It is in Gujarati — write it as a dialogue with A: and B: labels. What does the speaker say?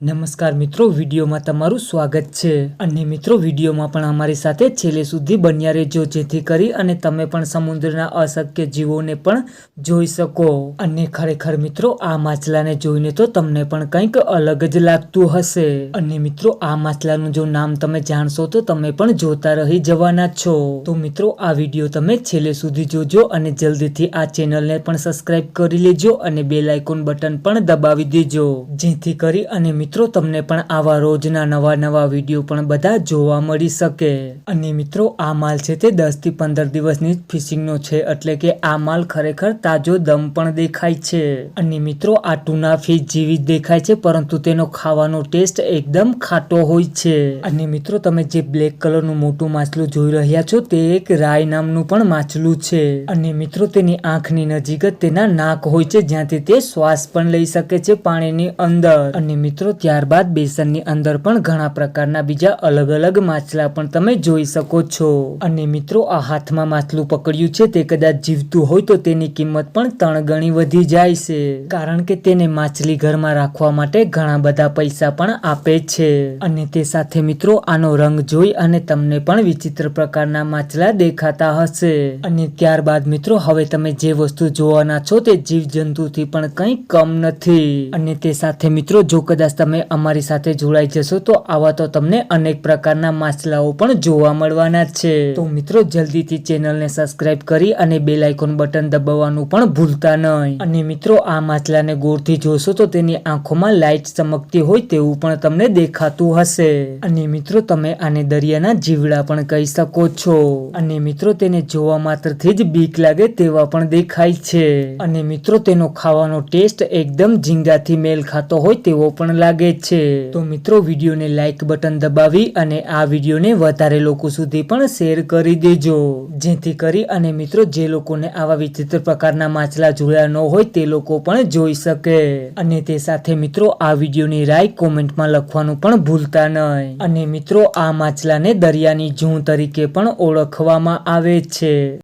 A: નમસ્કાર મિત્રો, વિડીયોમાં તમારું સ્વાગત છે. અને મિત્રો, વિડીયોમાં પણ અમારી સાથે છેલ્લે સુધી બન્યા રહેજો, જેથી કરી અને તમે પણ સમુદ્રના અશક્ય જીવોને પણ જોઈ શકો. અને ખરેખર મિત્રો, આ માછલાને જોઈને તો તમને પણ કંઈક અલગ જ લાગતું હશે. અને મિત્રો, આ માછલાનું જો નામ તમે જાણશો, તો તમે પણ જોતા રહી જવાના છો. તો મિત્રો, આ વીડિયો તમે છેલ્લે સુધી જોજો અને જલ્દીથી આ ચેનલને પણ સબસ્ક્રાઇબ કરી લેજો અને બેલ આઇકોન બટન પણ દબાવી દેજો. જેથી કરી અને મિત્રો, તમને પણ આવા રોજના નવા નવા વીડિયો પણ બધા જોવા મળી શકે. અને મિત્રો, આ માલ છે તે દસથી પંદર દિવસની જ ફિશિંગનો છે, એટલે કે આ માલ ખરેખર તાજો દમ પણ દેખાય છે. અને મિત્રો, આ ટુના ફિશ જેવી જ દેખાય છે, પરંતુ તેનો ખાવાનો ટેસ્ટ એકદમ ખાટો હોય છે. અને મિત્રો, તમે જે બ્લેક કલરનું મોટું માછલું જોઈ રહ્યા છો, તે એક રાય નામનું પણ માછલું છે. અને મિત્રો, તેની આંખની નજીક જ તેના નાક હોય છે, જ્યાંથી તે શ્વાસ પણ લઈ શકે છે પાણીની અંદર. અને મિત્રો ત્યારબાદ બેસનની અંદર પણ ઘણા પ્રકારના બીજા અલગ અલગ માછલા પણ તમે જોઈ શકો છો. અને મિત્રો, આ હાથમાં માછલું પકડ્યું છે તે કદાચ જીવતું હોય તો તેની કિંમત પણ ત્રણ ગણી વધી જાય છે. કારણ કે તેને માછલી ઘરમાં રાખવા માટે ઘણા બધા પૈસા પણ આપે છે. અને તે સાથે મિત્રો, આનો રંગ જોઈ અને તમને પણ વિચિત્ર પ્રકારના માછલા દેખાતા હશે. અને ત્યારબાદ મિત્રો, હવે તમે જે વસ્તુ જોવાના છો તે જીવ જંતુથી પણ કંઈ કમ નથી. અને તે સાથે મિત્રો, જો કદાચ તમે અમારી સાથે જોડાઈ જશો તો આવા તો તમને અનેક પ્રકારના માછલાઓ પણ જોવા મળવાના છે. તો મિત્રો, જલ્દીથી ચેનલને સબસ્ક્રાઇબ કરી અને બેલ આઇકોન બટન દબાવવાનું પણ ભૂલતા નહીં. અને મિત્રો, આ માછલાને ગોળથી જોશો તો તેની આંખોમાં લાઇટ ચમકતી હોય તેવું પણ તમને દેખાતું હશે. અને મિત્રો, તમે આને દરિયાના જીવડા પણ કહી શકો છો. અને મિત્રો, તેને જોવા માત્રથી જ બીક લાગે તેવા પણ દેખાય છે. અને મિત્રો, તેનો ખાવાનો ટેસ્ટ એકદમ ઝીંગાથી મેલ ખાતો હોય તેવો પણ લાગે છે. તો મિત્રો, વિડીયોને લાઈક બટન દબાવી અને આ વિડીયોને વધારે લોકો સુધી પણ શેર કરી દેજો. જેથી કરી અને મિત્રો, જે લોકોને આવા વિચિત્ર પ્રકારના માછલા જોયા ન હોય, તે લોકો પણ જોઈ શકે. અને તે સાથે મિત્રો, આ વિડીયોની રાય કોમેન્ટમાં લખવાનું પણ ભૂલતા નહીં. અને મિત્રો, આ માછલાને દરિયાની જૂ તરીકે પણ ઓળખવામાં આવે છે.